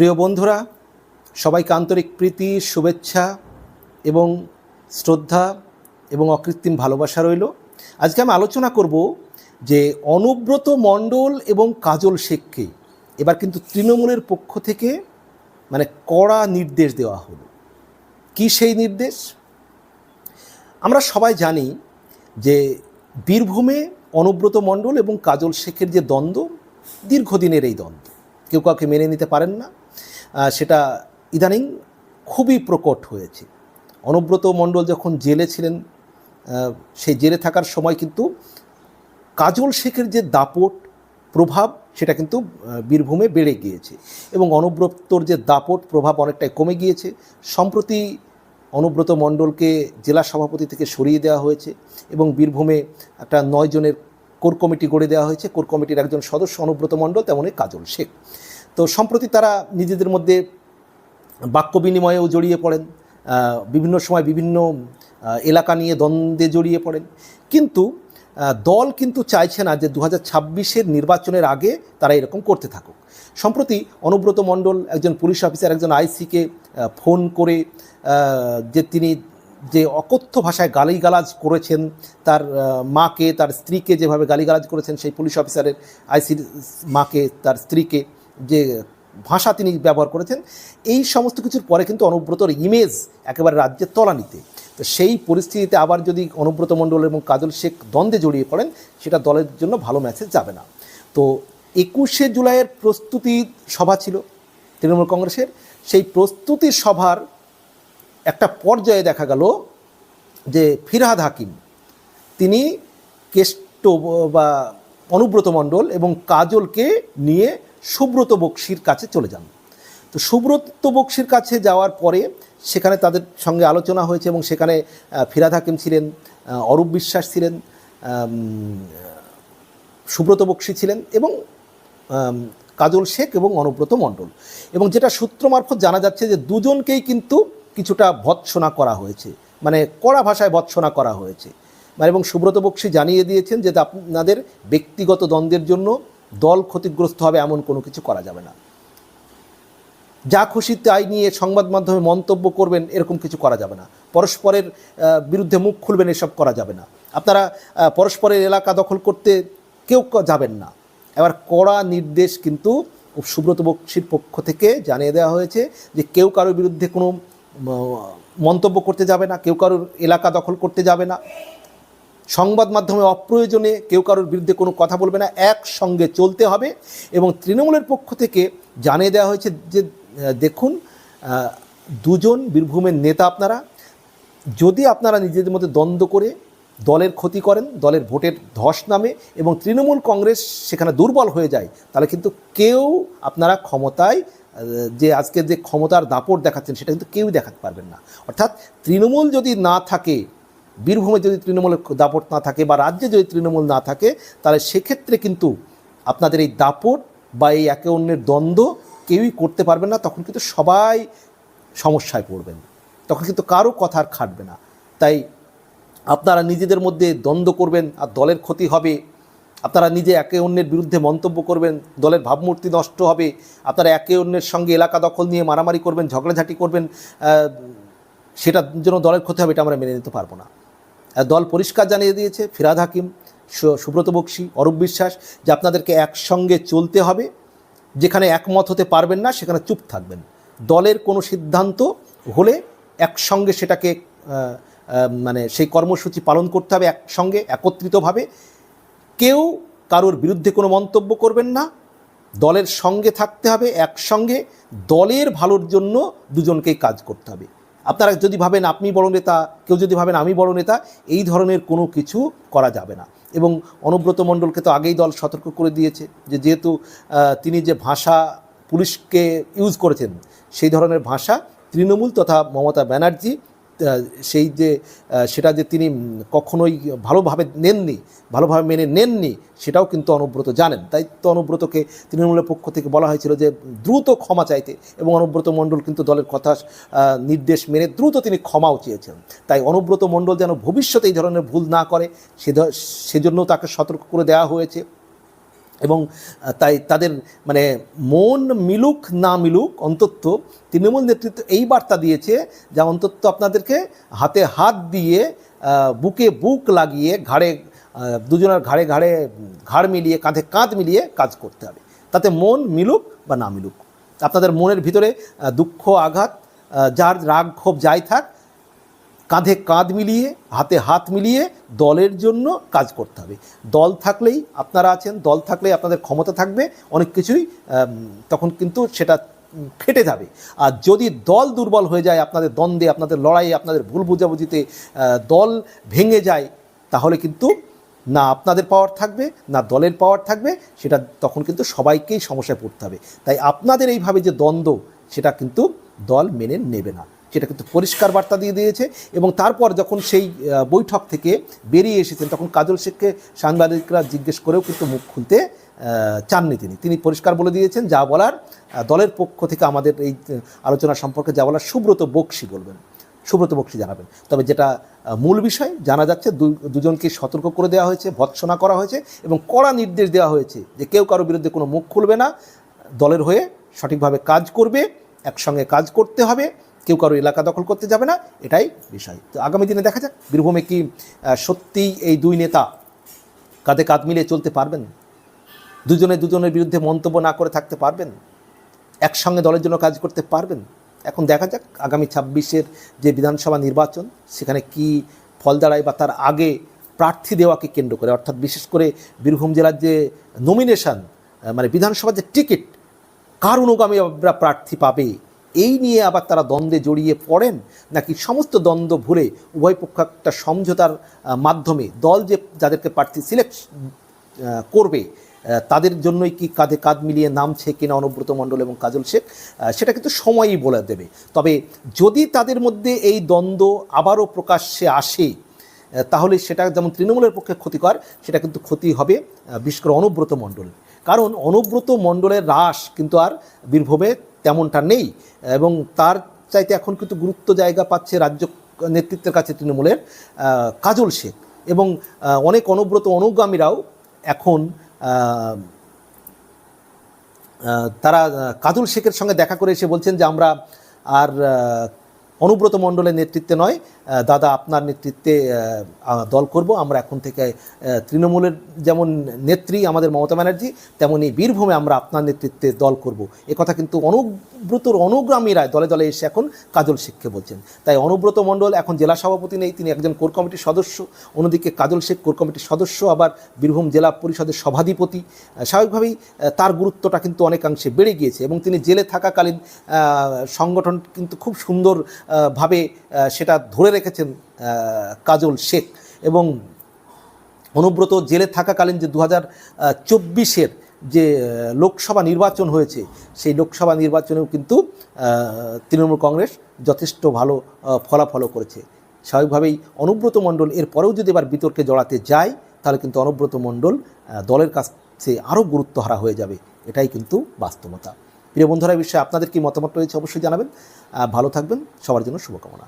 প্রিয় বন্ধুরা, সবাইকে আন্তরিক প্রীতি, শুভেচ্ছা এবং শ্রদ্ধা এবং অকৃত্রিম ভালোবাসা রইল। আজকে আমি আলোচনা করব যে অনুব্রত মণ্ডল এবং কাজল শেখকে এবার কিন্তু তৃণমূলের পক্ষ থেকে মানে কড়া নির্দেশ দেওয়া হলো। কি সেই নির্দেশ? আমরা সবাই জানি যে বীরভূমে অনুব্রত মণ্ডল এবং কাজল শেখের যে দ্বন্দ্ব, দীর্ঘদিনের এই দ্বন্দ্ব, কেউ কাউকে মেনে নিতে পারেন না। সেটা ইদানিং খুবই প্রকট হয়েছে। অনুব্রত মণ্ডল যখন জেলে ছিলেন সেই জেলে থাকার সময় কিন্তু কাজল শেখের যে দাপট প্রভাব, সেটা কিন্তু বীরভূমে বেড়ে গিয়েছে এবং অনুব্রতর যে দাপট প্রভাব অনেকটাই কমে গিয়েছে। সম্প্রতি অনুব্রত মণ্ডলকে জেলা সভাপতি থেকে সরিয়ে দেওয়া হয়েছে এবং বীরভূমে একটা নয় জনের কোর কমিটি গড়ে দেওয়া হয়েছে। কোর কমিটির একজন সদস্য অনুব্রত মণ্ডল, তেমনই কাজল শেখ। তো সম্প্রতি তারা নিজেদের মধ্যে বাক্য বিনিময়েও জড়িয়ে পড়েন বিভিন্ন সময় বিভিন্ন এলাকা নিয়ে দ্বন্দ্বে জড়িয়ে পড়েন। কিন্তু দল কিন্তু চাইছে না যে দু হাজার নির্বাচনের আগে তারা এরকম করতে থাকুক। সম্প্রতি অনুব্রত মণ্ডল একজন পুলিশ অফিসার, একজন আইসিকে ফোন করে যে তিনি যে অকথ্য ভাষায় গালিগালাজ করেছেন, তার মাকে, তার স্ত্রীকে যেভাবে গালিগালাজ করেছেন, সেই পুলিশ অফিসারের আইসির মাকে, তার স্ত্রীকে যে ভাষা তিনি ব্যবহার করেছেন, এই সমস্ত কিছুর পরে কিন্তু অনুব্রতর ইমেজ একেবারে রাজ্যের তলানিতে। তো সেই পরিস্থিতিতে আবার যদি অনুব্রত মণ্ডল এবং কাজল শেখ দ্বন্দ্বে জড়িয়ে পড়েন, সেটা দলের জন্য ভালো মেসেজ যাবে না। তো একুশে জুলাইয়ের প্রস্তুতি সভা ছিল তৃণমূল কংগ্রেসের। সেই প্রস্তুতি সভার একটা পর্যায়ে দেখা গেল যে ফিরহাদ হাকিম, তিনি কেষ্ট বা অনুব্রত মণ্ডল এবং কাজলকে নিয়ে সুব্রত বক্সির কাছে চলে যান। তো সুব্রত বক্সির কাছে যাওয়ার পরে সেখানে তাদের সঙ্গে আলোচনা হয়েছে এবং সেখানে ফিরাদ হাকিম ছিলেন অরূপ বিশ্বাস ছিলেন সুব্রত বক্সি ছিলেন এবং কাজল শেখ এবং অনুব্রত মণ্ডল। এবং যেটা সূত্র মারফত জানা যাচ্ছে যে দুজনকেই কিন্তু কিছুটা ভৎসনা করা হয়েছে। মানে কড়া ভাষায় ভৎসনা করা হয়েছে। মানে এবং সুব্রত বক্সি জানিয়ে দিয়েছেন যে আপনাদের ব্যক্তিগত দ্বন্দ্বের জন্য দল ক্ষতিগ্রস্ত হবে এমন কোনো কিছু করা যাবে না। যা খুশি তাই নিয়ে সংবাদ মাধ্যমে মন্তব্য করবেন এরকম কিছু করা যাবে না। পরস্পরের বিরুদ্ধে মুখ খুলবেন এসব করা যাবে না। আপনারা পরস্পরের এলাকা দখল করতে কেউ যাবেন না। এবার কড়া নির্দেশ কিন্তু সুব্রত বক্সির পক্ষ থেকে জানিয়ে দেওয়া হয়েছে যে কেউ কারোর বিরুদ্ধে কোনো মন্তব্য করতে যাবে না, কেউ কারোর এলাকা দখল করতে যাবে না। সংবাদ মাধ্যমে অপ্রয়োজনে কেউ কারোর বিরুদ্ধে কোনো কথা বলবে না, একসঙ্গে চলতে হবে এবং তৃণমূলের পক্ষ থেকে জানিয়ে দেওয়া হয়েছে যে দেখুন দুজন বীরভূমের নেতা আপনারা, যদি আপনারা নিজেদের মধ্যে দ্বন্দ্ব করে দলের ক্ষতি করেন, দলের ভোটের ধস নামে এবং তৃণমূল কংগ্রেস সেখানে দুর্বল হয়ে যায়, তাহলে কিন্তু কেউ আপনারা ক্ষমতায় যে আজকে যে ক্ষমতার দাপট দেখাচ্ছেন সেটা কিন্তু কেউ দেখাতে পারবেন না। অর্থাৎ তৃণমূল যদি না থাকে বীরভূমে যদি তৃণমূলের দাপট না থাকে বা রাজ্যে যদি তৃণমূল না থাকে, তাহলে সেক্ষেত্রে কিন্তু আপনাদের এই দাপট বা এই একে অন্যের দ্বন্দ্ব কেউই করতে পারবেন না। তখন কিন্তু সবাই সমস্যায় পড়বেন। তখন কিন্তু কারও কথা আর খাটবে না। তাই আপনারা নিজেদের মধ্যে দ্বন্দ্ব করবেন আর দলের ক্ষতি হবে। আপনারা নিজে একে অন্যের বিরুদ্ধে মন্তব্য করবেন, দলের ভাবমূর্তি নষ্ট হবে। আপনারা একে অন্যের সঙ্গে এলাকা দখল নিয়ে মারামারি করবেন, ঝগড়াঝাটি করবেন সেটার জন্য দলের ক্ষতি হবে, এটা আমরা মেনে নিতে পারব না। দল পরিষ্কার জানিয়ে দিয়েছে, ফিরাদ হাকিম সুব্রত বক্সি, অরূপ বিশ্বাস, যে আপনাদেরকে একসঙ্গে চলতে হবে, যেখানে একমত হতে পারবেন না, সেখানে চুপ থাকবেন। দলের কোনো সিদ্ধান্ত হলে একসঙ্গে সেটাকে মানে সেই কর্মসূচি পালন করতে হবে, একসঙ্গে, একত্রিতভাবে। কেউ কারোর বিরুদ্ধে কোনো মন্তব্য করবেন না। দলের সঙ্গে থাকতে হবে, একসঙ্গে দলের ভালোর জন্য দুজনকেই কাজ করতে হবে। আপনারা যদি ভাবেন আপনি বড় নেতা, কেউ যদি ভাবেন আমি বড় নেতা, এই ধরনের কোনো কিছু করা যাবে না। এবং অনুব্রত মণ্ডলকে তো আগেই দল সতর্ক করে দিয়েছে যে যেহেতু তিনি যে ভাষা পুলিশকে ইউজ করেছেন, সেই ধরনের ভাষা তৃণমূল তথা মমতা ব্যানার্জি সেই যে সেটা যে তিনি কখনোই ভালোভাবে নেননি, ভালোভাবে মেনে নেননি, সেটাও কিন্তু অনুব্রত জানেন। তো অনুব্রতকে তৃণমূলের পক্ষ থেকে বলা হয়েছিল যে, দ্রুত ক্ষমা চাইতে। এবং অনুব্রত মণ্ডল কিন্তু দলের কথা নির্দেশ মেনে দ্রুত তিনি ক্ষমাও চেয়েছেন। তাই অনুব্রত মণ্ডল যেন ভবিষ্যতে এই ধরনের ভুল না করে সে সেজন্য তাকে সতর্ক করে দেওয়া হয়েছে। এবং তাই তাদের মানে মন মিলুক না মিলুক, অন্তত তৃণমূল নেতৃত্ব এই বার্তা দিয়েছে যা অন্তত আপনাদেরকে হাতে হাত দিয়ে বুকে বুক লাগিয়ে ঘাড়ে দুজনের ঘাড়ে ঘাড়ে ঘাড় মিলিয়ে, কাঁধে কাঁধ মিলিয়ে কাজ করতে হবে। তাতে মন মিলুক বা না মিলুক। আপনাদের মনের ভিতরে দুঃখ, আঘাত যার রাগ, ক্ষোভ যাই থাক কাঁধে কাঁধ মিলিয়ে, হাতে হাত মিলিয়ে দলের জন্য কাজ করতে হবে। দল থাকলেই আপনারা আছেন, দল থাকলেই আপনাদের ক্ষমতা থাকবে, অনেক কিছুই তখন কিন্তু সেটা খেটে যাবে। আর যদি দল দুর্বল হয়ে যায়, আপনাদের দ্বন্দ্বে, আপনাদের লড়াইয়ে, আপনাদের ভুল বুঝাবুঝিতে দল ভেঙে যায়, তাহলে কিন্তু না আপনাদের পাওয়ার থাকবে, না দলের পাওয়ার থাকবে, সেটা তখন কিন্তু সবাইকেই সমস্যায় পড়তে হবে। তাই আপনাদের এইভাবে যে দ্বন্দ্ব, সেটা কিন্তু দল মেনে নেবে না। সেটা কিন্তু পরিষ্কার বার্তা দিয়ে দিয়েছে এবং তারপর যখন সেই বৈঠক থেকে বেরিয়ে এসেছেন, তখন কাজল শেখকে সাংবাদিকরা জিজ্ঞেস করেও কিন্তু মুখ খুলতে চাননি তিনি। তিনি পরিষ্কার বলে দিয়েছেন, যা বলার দলের পক্ষ থেকে আমাদের এই আলোচনা সম্পর্কে যা বলার, সুব্রত বক্সি বলবেন। সুব্রত বক্সি জানাবেন। তবে যেটা মূল বিষয়, জানা যাচ্ছে দুজনকে সতর্ক করে দেওয়া হয়েছে, ভৎসনা করা হয়েছে এবং কড়া নির্দেশ দেওয়া হয়েছে যে কেউ কারও বিরুদ্ধে কোনো মুখ খুলবে না। দলের হয়ে সঠিকভাবে কাজ করবে, একসঙ্গে কাজ করতে হবে। কেউ কারও এলাকা দখল করতে যাবে না, এটাই বিষয়। তো আগামী দিনে দেখা যাক, বীরভূমে কি সত্যিই এই দুই নেতা কাঁধে কাঁধ মিলিয়ে চলতে পারবেন? দুজনে দুজনের বিরুদ্ধে মন্তব্য না করে থাকতে পারবেন? একসঙ্গে দলের জন্য কাজ করতে পারবেন? এখন দেখা যাক, আগামী ছাব্বিশের যে বিধানসভা নির্বাচন, সেখানে কি ফল দাঁড়ায় বা তার আগে প্রার্থী দেওয়াকে কেন্দ্র করে। অর্থাৎ বিশেষ করে বীরভূম জেলার যে নমিনেশন মানে বিধানসভার যে টিকিট কার অনুগামীরা প্রার্থী পাবে? এই নিয়ে আবার তারা দ্বন্দ্বে জড়িয়ে পড়েন? নাকি সমস্ত দ্বন্দ্ব ভুলে উভয় পক্ষ একটা সমঝোতার মাধ্যমে দল যে যাদেরকে প্রার্থী সিলেক্ট করবে তাদের জন্যই কি কাঁধে কাঁধ মিলিয়ে নামছে কিনা অনুব্রত মণ্ডল এবং কাজল শেখ? সেটা কিন্তু সময়ই বলে দেবে। তবে যদি তাদের মধ্যে এই দ্বন্দ্ব আবারও প্রকাশ্যে আসে তাহলে সেটা যেমন তৃণমূলের পক্ষে ক্ষতিকর, সেটা কিন্তু ক্ষতি হবে বিশেষ করে অনুব্রত মণ্ডল কারণ অনুব্রত মণ্ডলের হ্রাস কিন্তু আর বীরভূমে তেমনটা নেই। এবং তার চাইতে এখন কিন্তু গুরুত্ব জায়গা পাচ্ছে রাজ্য নেতৃত্বের কাছে তৃণমূলের কাজল শেখ। এবং অনেক অনুব্রত অনুগামীরাও এখন তারা কাজল শেখের সঙ্গে দেখা করে এসে বলছেন যে আমরা আর অনুব্রত মণ্ডলের নেতৃত্বে নয় দাদা আপনার নেতৃত্বে দল করব। আমরা এখন থেকে তৃণমূলের যেমন নেত্রী আমাদের মমতা ব্যানার্জি, তেমনি বীরভূমে আমরা আপনার নেতৃত্বে দল করব। কথা কিন্তু অনুব্রতর অনুগ্রামীরা দলে দলে এসে এখন কাজল শেখকে বলছেন। তাই অনুব্রত মণ্ডল এখন জেলা সভাপতি নেই, তিনি একজন কোর কমিটির সদস্য। অন্যদিকে কাজল শেখ কোর কমিটির সদস্য, আবার বীরভূম জেলা পরিষদের সভাধিপতি। স্বাভাবিকভাবেই তার গুরুত্বটা কিন্তু অনেকাংশে বেড়ে গিয়েছে এবং তিনি জেলে থাকাকালীন সংগঠন কিন্তু খুব সুন্দর ভাবে সেটা ধরে রেখেছেন কাজল শেখ। এবং অনুব্রত জেলে থাকাকালীন যে দু হাজার চব্বিশের যে লোকসভা নির্বাচন হয়েছে, সেই লোকসভা নির্বাচনেও কিন্তু তৃণমূল কংগ্রেস যথেষ্ট ভালো ফলাফলও করেছে। স্বাভাবিকভাবেই অনুব্রত মণ্ডল এর পরেও যদি এবার বিতর্কে জড়াতে যায়, তাহলে কিন্তু অনুব্রত মণ্ডল দলের কাছে আরও গুরুত্ব হারা হয়ে যাবে। এটাই কিন্তু বাস্তবতা। প্রিয় বন্ধুরা বিষয়ে আপনাদের কি মতামত রয়েছে অবশ্যই জানাবেন। ভালো থাকবেন। সবার জন্য শুভকামনা।